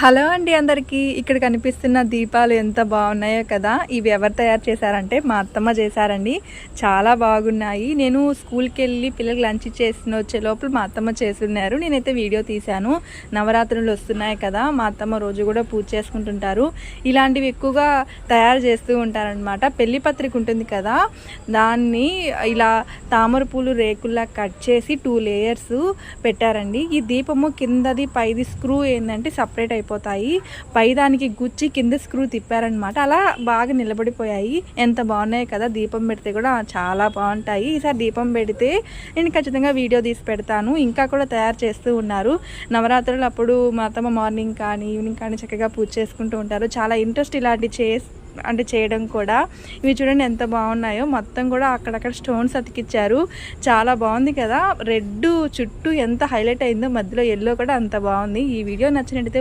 Hello అండి అందరికీ. ఇక్కడ కనిపిస్తున్న దీపాలు ఎంత బాగున్నాయో కదా. ఇవి ఎవరు తయారు చేశారంటే మా అత్తమ్మ చేశారండి. చాలా బాగున్నాయి. నేను స్కూల్కి వెళ్ళి పిల్లలు లంచ్ చేసిన వచ్చే లోపల మా అత్తమ్మ చేస్తున్నారు. నేనైతే వీడియో తీశాను. నవరాత్రులు వస్తున్నాయి కదా. మా అత్తమ్మ రోజు కూడా పూజ చేసుకుంటుంటారు. ఇలాంటివి ఎక్కువగా తయారు చేస్తూ ఉంటారనమాట పెళ్ళి పత్రిక ఉంటుంది కదా. దాన్ని ఇలా తామర పూలు రేకుల్లా కట్ చేసి టూ లేయర్స్ పెట్టారండి. ఈ దీపము కిందది పైది స్క్రూ ఏంటంటే సపరేట్ అయిపోతాయి పై దానికి గుచ్చి కింద స్క్రూ తిప్పారనమాట అలా బాగా నిలబడిపోయాయి. ఎంత బాగున్నాయి కదా దీపం పెడితే కూడా చాలా బాగుంటాయి. ఈసారి దీపం పెడితే నేను ఖచ్చితంగా వీడియో తీసి పెడతాను. ఇంకా కూడా తయారు చేస్తూ ఉన్నారు. నవరాత్రులు అప్పుడు మా అత్తమ్మ మార్నింగ్ కానీ ఈవినింగ్ కానీ చక్కగా పూజ చేసుకుంటూ ఉంటారు. చాలా ఇంట్రెస్ట్ ఇలాంటి చేసి అంటే చేయడం కూడా. ఇవి చూడండి ఎంత బాగున్నాయో. మొత్తం కూడా అక్కడక్కడ స్టోన్స్ అతికిచ్చారు. చాలా బాగుంది కదా. రెడ్ చుట్టూ ఎంత హైలైట్ అయిందో మధ్యలో ఎల్లో కూడా అంత బాగుంది. ఈ వీడియో నచ్చినట్టయితే